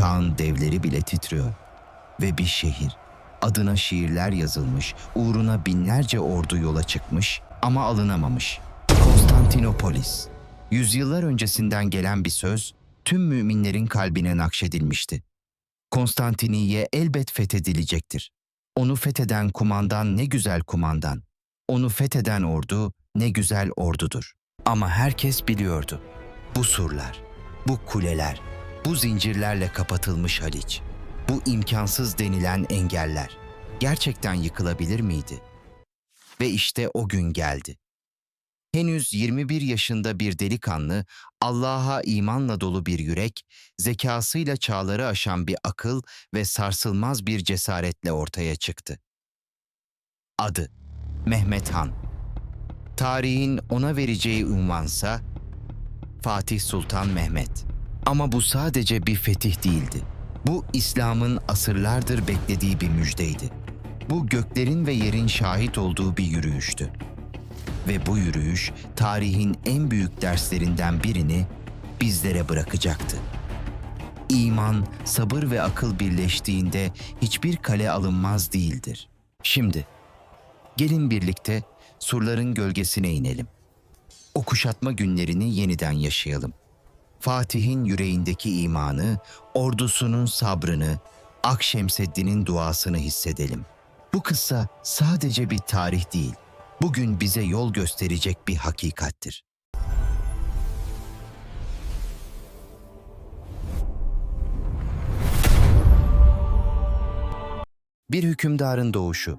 Çağın devleri bile titriyor. Ve bir şehir, adına şiirler yazılmış, uğruna binlerce ordu yola çıkmış ama alınamamış. Konstantinopolis. Yüzyıllar öncesinden gelen bir söz, tüm müminlerin kalbine nakşedilmişti. Konstantiniye elbet fethedilecektir. Onu fetheden kumandan ne güzel kumandan. Onu fetheden ordu ne güzel ordudur. Ama herkes biliyordu. Bu surlar, bu kuleler, bu zincirlerle kapatılmış Haliç, bu imkansız denilen engeller gerçekten yıkılabilir miydi? Ve işte o gün geldi. Henüz 21 yaşında bir delikanlı, Allah'a imanla dolu bir yürek, zekasıyla çağları aşan bir akıl ve sarsılmaz bir cesaretle ortaya çıktı. Adı Mehmet Han. Tarihin ona vereceği unvansa Fatih Sultan Mehmet. Ama bu sadece bir fetih değildi. Bu İslam'ın asırlardır beklediği bir müjdeydi. Bu göklerin ve yerin şahit olduğu bir yürüyüştü. Ve bu yürüyüş tarihin en büyük derslerinden birini bizlere bırakacaktı. İman, sabır ve akıl birleştiğinde hiçbir kale alınmaz değildir. Şimdi gelin birlikte surların gölgesine inelim. O kuşatma günlerini yeniden yaşayalım. Fatih'in yüreğindeki imanı, ordusunun sabrını, Akşemseddin'in duasını hissedelim. Bu kıssa sadece bir tarih değil, bugün bize yol gösterecek bir hakikattir. Bir hükümdarın doğuşu,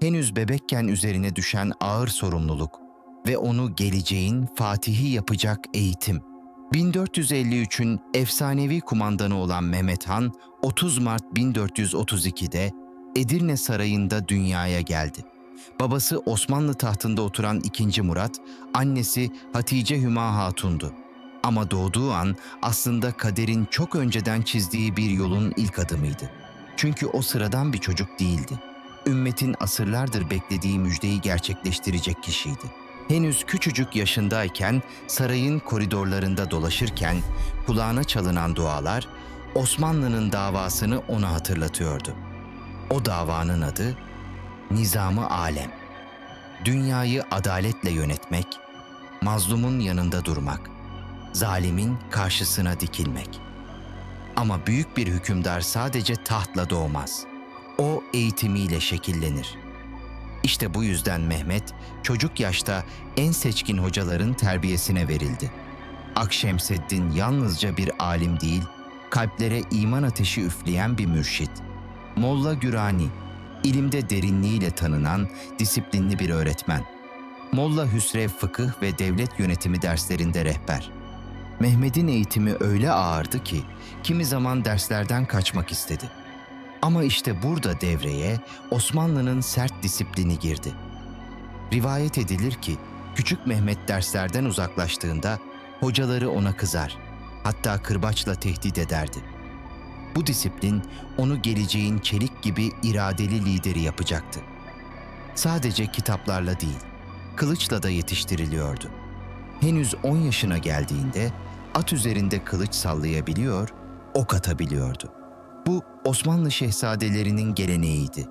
henüz bebekken üzerine düşen ağır sorumluluk ve onu geleceğin fatihi yapacak eğitim. 1453'ün efsanevi kumandanı olan Mehmet Han, 30 Mart 1432'de Edirne Sarayı'nda dünyaya geldi. Babası Osmanlı tahtında oturan 2. Murat, annesi Hatice Hüma Hatun'du. Ama doğduğu an aslında kaderin çok önceden çizdiği bir yolun ilk adımıydı. Çünkü o sıradan bir çocuk değildi. Ümmetin asırlardır beklediği müjdeyi gerçekleştirecek kişiydi. Henüz küçücük yaşındayken sarayın koridorlarında dolaşırken kulağına çalınan dualar Osmanlı'nın davasını ona hatırlatıyordu. O davanın adı Nizamı Alem. Dünyayı adaletle yönetmek, mazlumun yanında durmak, zalimin karşısına dikilmek. Ama büyük bir hükümdar sadece tahtla doğmaz. O eğitimiyle şekillenir. İşte bu yüzden Mehmet çocuk yaşta en seçkin hocaların terbiyesine verildi. Akşemseddin yalnızca bir alim değil, kalplere iman ateşi üfleyen bir mürşit. Molla Gürani, ilimde derinliğiyle tanınan disiplinli bir öğretmen. Molla Hüsrev fıkıh ve devlet yönetimi derslerinde rehber. Mehmet'in eğitimi öyle ağırdı ki kimi zaman derslerden kaçmak istedi. Ama işte burada devreye Osmanlı'nın sert disiplini girdi. Rivayet edilir ki küçük Mehmet derslerden uzaklaştığında hocaları ona kızar. Hatta kırbaçla tehdit ederdi. Bu disiplin onu geleceğin çelik gibi iradeli lideri yapacaktı. Sadece kitaplarla değil, kılıçla da yetiştiriliyordu. Henüz 10 yaşına geldiğinde at üzerinde kılıç sallayabiliyor, ok atabiliyordu. Bu Osmanlı şehzadelerinin geleneğiydi.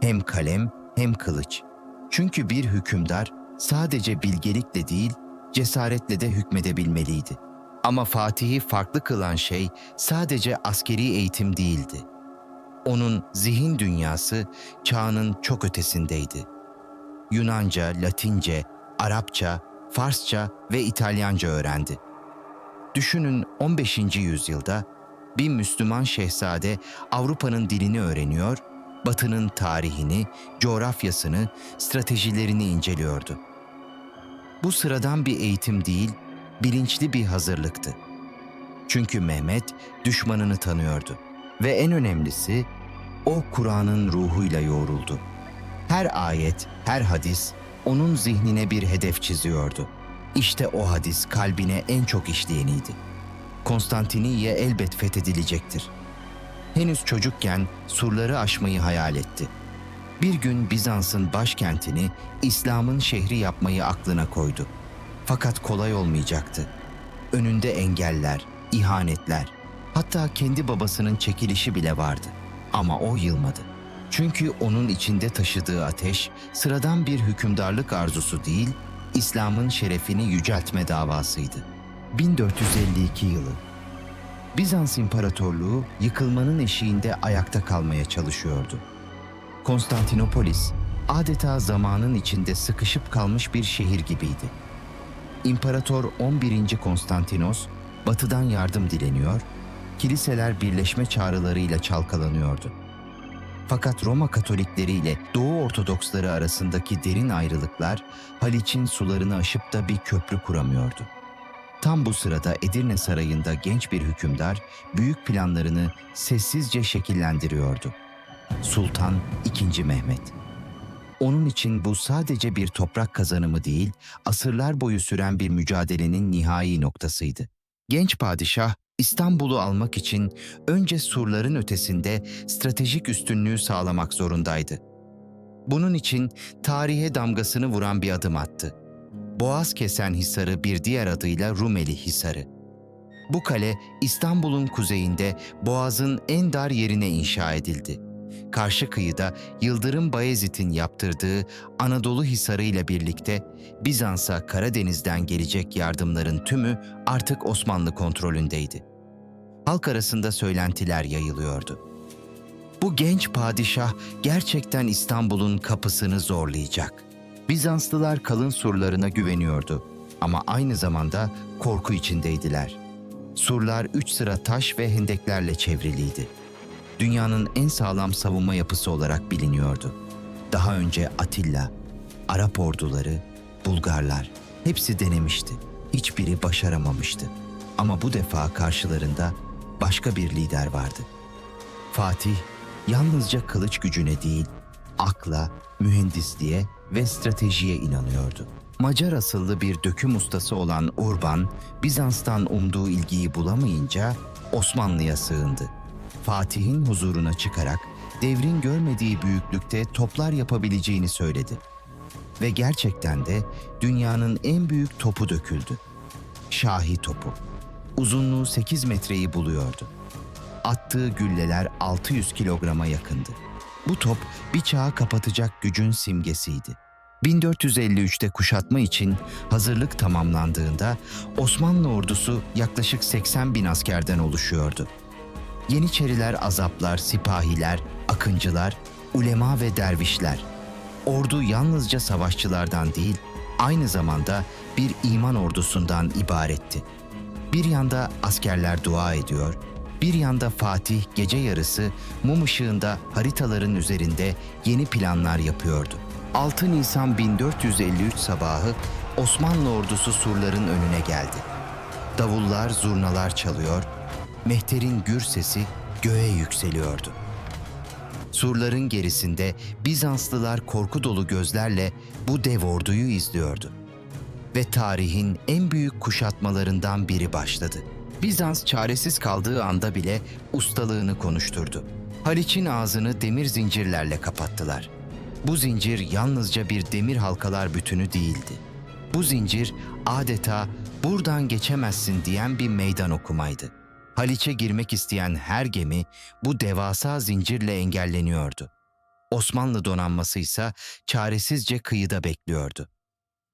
Hem kalem hem kılıç. Çünkü bir hükümdar sadece bilgelikle değil, cesaretle de hükmedebilmeliydi. Ama Fatih'i farklı kılan şey sadece askeri eğitim değildi. Onun zihin dünyası çağının çok ötesindeydi. Yunanca, Latince, Arapça, Farsça ve İtalyanca öğrendi. Düşünün 15. yüzyılda bir Müslüman şehzade Avrupa'nın dilini öğreniyor, Batı'nın tarihini, coğrafyasını, stratejilerini inceliyordu. Bu sıradan bir eğitim değil, bilinçli bir hazırlıktı. Çünkü Mehmet düşmanını tanıyordu ve en önemlisi o Kur'an'ın ruhuyla yoğruldu. Her ayet, her hadis onun zihnine bir hedef çiziyordu. İşte o hadis kalbine en çok işleyeniydi. Konstantiniye elbet fethedilecektir. Henüz çocukken surları aşmayı hayal etti. Bir gün Bizans'ın başkentini İslam'ın şehri yapmayı aklına koydu. Fakat kolay olmayacaktı. Önünde engeller, ihanetler, Hatta kendi babasının çekilişi bile vardı. Ama o yılmadı. Çünkü onun içinde taşıdığı ateş sıradan bir hükümdarlık arzusu değil, İslam'ın şerefini yüceltme davasıydı. 1452 yılı. Bizans İmparatorluğu yıkılmanın eşiğinde ayakta kalmaya çalışıyordu. Konstantinopolis adeta zamanın içinde sıkışıp kalmış bir şehir gibiydi. İmparator 11. Konstantinos batıdan yardım dileniyor, kiliseler birleşme çağrılarıyla çalkalanıyordu. Fakat Roma Katolikleri ile Doğu Ortodoksları arasındaki derin ayrılıklar Haliç'in sularını aşıp da bir köprü kuramıyordu. Tam bu sırada Edirne Sarayı'nda genç bir hükümdar büyük planlarını sessizce şekillendiriyordu. Sultan II. Mehmet. Onun için bu sadece bir toprak kazanımı değil, asırlar boyu süren bir mücadelenin nihai noktasıydı. Genç padişah İstanbul'u almak için önce surların ötesinde stratejik üstünlüğü sağlamak zorundaydı. Bunun için tarihe damgasını vuran bir adım attı. Boğaz kesen Hisarı bir diğer adıyla Rumeli Hisarı. Bu kale İstanbul'un kuzeyinde Boğaz'ın en dar yerine inşa edildi. Karşı kıyıda Yıldırım Bayezid'in yaptırdığı Anadolu Hisarı ile birlikte Bizans'a Karadeniz'den gelecek yardımların tümü artık Osmanlı kontrolündeydi. Halk arasında söylentiler yayılıyordu. Bu genç padişah gerçekten İstanbul'un kapısını zorlayacak. Bizanslılar kalın surlarına güveniyordu ama aynı zamanda korku içindeydiler. Surlar üç sıra taş ve hendeklerle çevriliydi. Dünyanın en sağlam savunma yapısı olarak biliniyordu. Daha önce Atilla, Arap orduları, Bulgarlar hepsi denemişti. Hiçbiri başaramamıştı. Ama bu defa karşılarında başka bir lider vardı. Fatih yalnızca kılıç gücüne değil, akla, mühendisliğe ve stratejiye inanıyordu. Macar asıllı bir döküm ustası olan Urban, Bizans'tan umduğu ilgiyi bulamayınca Osmanlı'ya sığındı. Fatih'in huzuruna çıkarak devrin görmediği büyüklükte toplar yapabileceğini söyledi. Ve gerçekten de dünyanın en büyük topu döküldü. Şahi topu. Uzunluğu 8 metreyi buluyordu. Attığı gülleler 600 kilograma yakındı. Bu top bir çağı kapatacak gücün simgesiydi. 1453'te kuşatma için hazırlık tamamlandığında Osmanlı ordusu yaklaşık 80 bin askerden oluşuyordu. Yeniçeriler, azaplar, sipahiler, akıncılar, ulema ve dervişler. Ordu yalnızca savaşçılardan değil, aynı zamanda bir iman ordusundan ibaretti. Bir yanda askerler dua ediyor, bir yanda Fatih gece yarısı mum ışığında haritaların üzerinde yeni planlar yapıyordu. 6 Nisan 1453 sabahı Osmanlı ordusu surların önüne geldi. Davullar, zurnalar çalıyor, mehterin gür sesi göğe yükseliyordu. Surların gerisinde Bizanslılar korku dolu gözlerle bu dev orduyu izliyordu. Ve tarihin en büyük kuşatmalarından biri başladı. Bizans çaresiz kaldığı anda bile ustalığını konuşturdu. Haliç'in ağzını demir zincirlerle kapattılar. Bu zincir yalnızca bir demir halkalar bütünü değildi. Bu zincir adeta buradan geçemezsin diyen bir meydan okumaydı. Haliç'e girmek isteyen her gemi bu devasa zincirle engelleniyordu. Osmanlı donanması ise çaresizce kıyıda bekliyordu.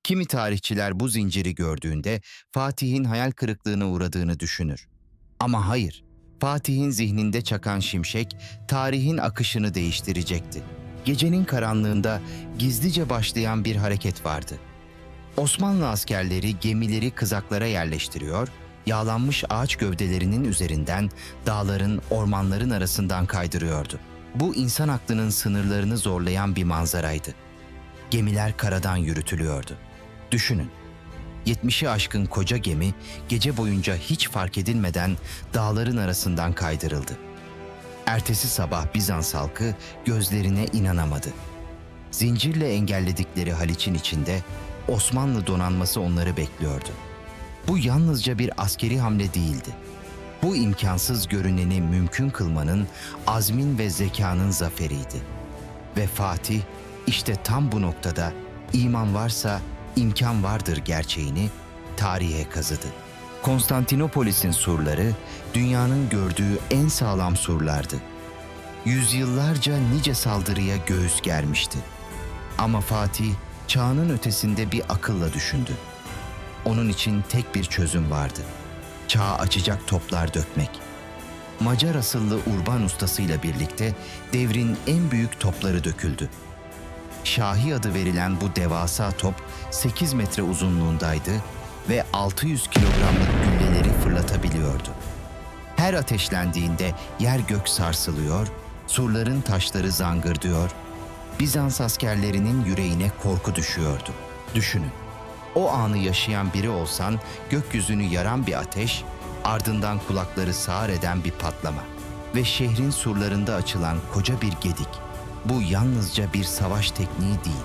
Kimi tarihçiler bu zinciri gördüğünde Fatih'in hayal kırıklığına uğradığını düşünür. Ama hayır, Fatih'in zihninde çakan şimşek tarihin akışını değiştirecekti. Gecenin karanlığında gizlice başlayan bir hareket vardı. Osmanlı askerleri gemileri kızaklara yerleştiriyor, yağlanmış ağaç gövdelerinin üzerinden dağların, ormanların arasından kaydırıyordu. Bu insan aklının sınırlarını zorlayan bir manzaraydı. Gemiler karadan yürütülüyordu. Düşünün. 70'i aşkın koca gemi gece boyunca hiç fark edilmeden dağların arasından kaydırıldı. Ertesi sabah Bizans halkı gözlerine inanamadı. Zincirle engelledikleri Haliç'in içinde Osmanlı donanması onları bekliyordu. Bu yalnızca bir askeri hamle değildi. Bu imkansız görüneni mümkün kılmanın azmin ve zekanın zaferiydi. Ve Fatih işte tam bu noktada iman varsa imkan vardır gerçeğini tarihe kazıdı. Konstantinopolis'in surları dünyanın gördüğü en sağlam surlardı. Yüzyıllarca nice saldırıya göğüs germişti. Ama Fatih çağının ötesinde bir akılla düşündü. Onun için tek bir çözüm vardı. Çağı açacak toplar dökmek. Macar asıllı Urban ustasıyla birlikte devrin en büyük topları döküldü. Şahi adı verilen bu devasa top 8 metre uzunluğundaydı ve 600 kilogramlık gülleleri fırlatabiliyordu. Her ateşlendiğinde yer gök sarsılıyor, surların taşları zangırdıyor, Bizans askerlerinin yüreğine korku düşüyordu. Düşünün, o anı yaşayan biri olsan gökyüzünü yaran bir ateş, ardından kulakları sağır eden bir patlama ve şehrin surlarında açılan koca bir gedik. Bu yalnızca bir savaş tekniği değil,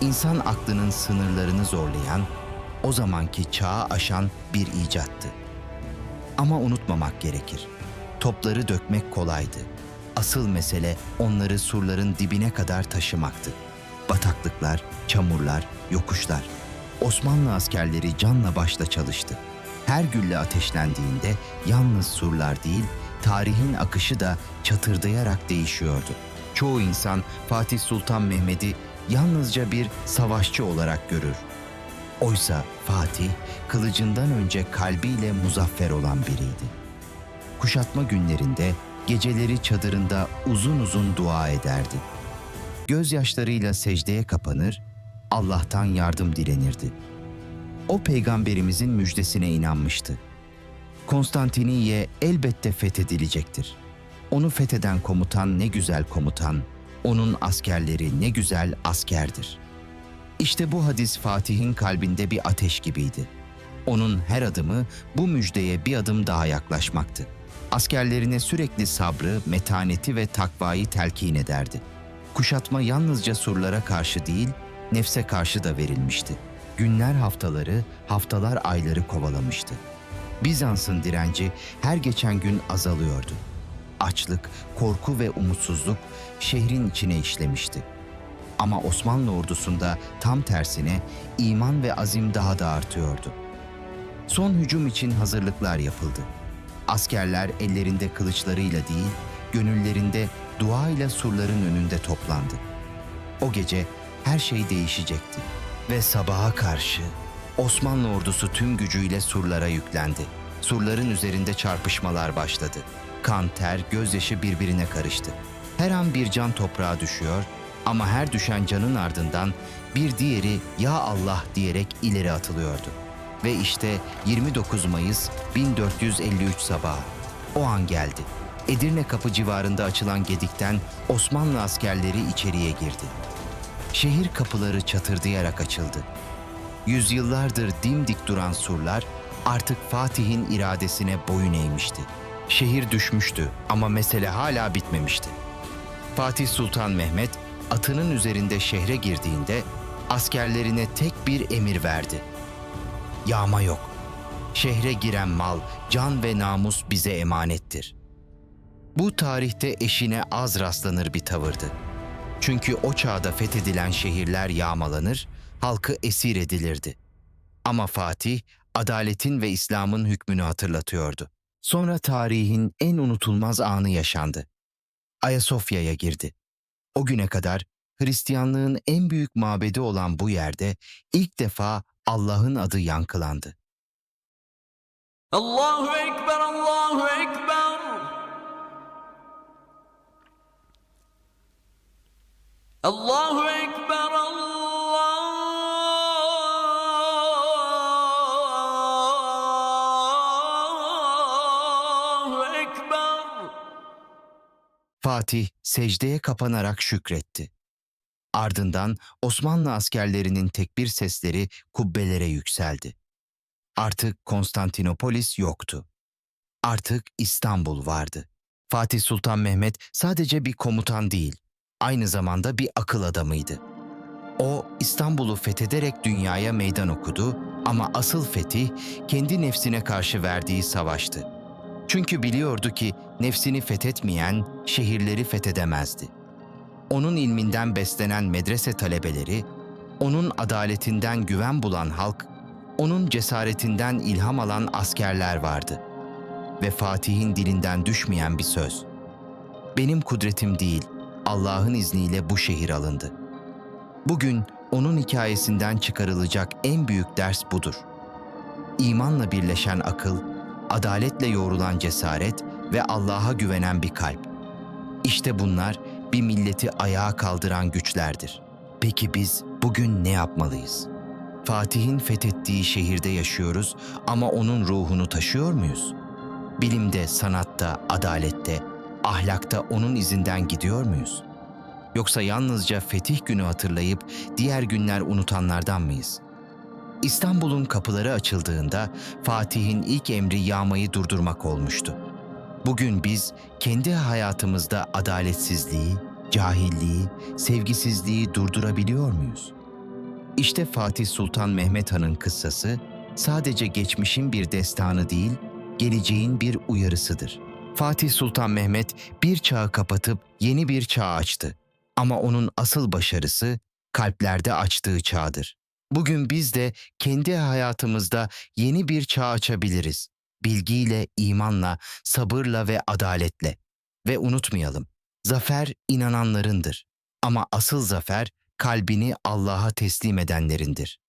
insan aklının sınırlarını zorlayan, o zamanki çağı aşan bir icattı. Ama unutmamak gerekir. Topları dökmek kolaydı. Asıl mesele onları surların dibine kadar taşımaktı. Bataklıklar, çamurlar, yokuşlar. Osmanlı askerleri canla başla çalıştı. Her gülle ateşlendiğinde yalnız surlar değil, tarihin akışı da çatırdayarak değişiyordu. Çoğu insan Fatih Sultan Mehmet'i yalnızca bir savaşçı olarak görür. Oysa Fatih kılıcından önce kalbiyle muzaffer olan biriydi. Kuşatma günlerinde geceleri çadırında uzun uzun dua ederdi. Gözyaşlarıyla secdeye kapanır, Allah'tan yardım dilenirdi. O peygamberimizin müjdesine inanmıştı. Konstantiniye elbette fethedilecektir. Onu fetheden komutan ne güzel komutan, onun askerleri ne güzel askerdir.'' İşte bu hadis Fatih'in kalbinde bir ateş gibiydi. Onun her adımı bu müjdeye bir adım daha yaklaşmaktı. Askerlerine sürekli sabrı, metaneti ve takvayı telkin ederdi. Kuşatma yalnızca surlara karşı değil, nefse karşı da verilmişti. Günler haftaları, haftalar ayları kovalamıştı. Bizans'ın direnci her geçen gün azalıyordu. Açlık, korku ve umutsuzluk şehrin içine işlemişti. Ama Osmanlı ordusunda tam tersine iman ve azim daha da artıyordu. Son hücum için hazırlıklar yapıldı. Askerler ellerinde kılıçlarıyla değil, gönüllerinde dua ile surların önünde toplandı. O gece her şey değişecekti ve sabaha karşı Osmanlı ordusu tüm gücüyle surlara yüklendi. Surların üzerinde çarpışmalar başladı. Kan, ter, gözyaşı birbirine karıştı. Her an bir can toprağa düşüyor ama her düşen canın ardından bir diğeri ya Allah diyerek ileri atılıyordu. Ve işte 29 Mayıs 1453 sabahı. O an geldi. Edirne Kapı civarında açılan gedikten Osmanlı askerleri içeriye girdi. Şehir kapıları çatırdayarak açıldı. Yüzyıllardır dimdik duran surlar artık Fatih'in iradesine boyun eğmişti. Şehir düşmüştü ama mesele hala bitmemişti. Fatih Sultan Mehmet atının üzerinde şehre girdiğinde askerlerine tek bir emir verdi. Yağma yok. Şehre giren mal, can ve namus bize emanettir. Bu tarihte eşine az rastlanır bir tavırdı. Çünkü o çağda fethedilen şehirler yağmalanır, halkı esir edilirdi. Ama Fatih, adaletin ve İslam'ın hükmünü hatırlatıyordu. Sonra tarihin en unutulmaz anı yaşandı. Ayasofya'ya girdi. O güne kadar Hristiyanlığın en büyük mabedi olan bu yerde ilk defa Allah'ın adı yankılandı. Allahu Ekber, Allahu Ekber. Allahu Ekber, Allahu Fatih secdeye kapanarak şükretti. Ardından Osmanlı askerlerinin tekbir sesleri kubbelere yükseldi. Artık Konstantinopolis yoktu. Artık İstanbul vardı. Fatih Sultan Mehmet sadece bir komutan değil, aynı zamanda bir akıl adamıydı. O İstanbul'u fethederek dünyaya meydan okudu ama asıl fetih kendi nefsine karşı verdiği savaştı. Çünkü biliyordu ki nefsini fethetmeyen şehirleri fethedemezdi. Onun ilminden beslenen medrese talebeleri, onun adaletinden güven bulan halk, Onun cesaretinden ilham alan askerler vardı. Ve Fatih'in dilinden düşmeyen bir söz. Benim kudretim değil, Allah'ın izniyle bu şehir alındı. Bugün onun hikayesinden çıkarılacak en büyük ders budur. İmanla birleşen akıl, adaletle yoğrulan cesaret ve Allah'a güvenen bir kalp. İşte bunlar bir milleti ayağa kaldıran güçlerdir. Peki biz bugün ne yapmalıyız? Fatih'in fethettiği şehirde yaşıyoruz ama onun ruhunu taşıyor muyuz? Bilimde, sanatta, adalette, ahlakta onun izinden gidiyor muyuz? Yoksa yalnızca fetih günü hatırlayıp diğer günler unutanlardan mıyız? İstanbul'un kapıları açıldığında Fatih'in ilk emri yağmayı durdurmak olmuştu. Bugün biz kendi hayatımızda adaletsizliği, cahilliği, sevgisizliği durdurabiliyor muyuz? İşte Fatih Sultan Mehmet Han'ın kıssası sadece geçmişin bir destanı değil, geleceğin bir uyarısıdır. Fatih Sultan Mehmet bir çağı kapatıp yeni bir çağ açtı. Ama onun asıl başarısı kalplerde açtığı çağdır. Bugün biz de kendi hayatımızda yeni bir çağ açabiliriz. Bilgiyle, imanla, sabırla ve adaletle. Ve unutmayalım, zafer inananlarındır. Ama asıl zafer kalbini Allah'a teslim edenlerindir.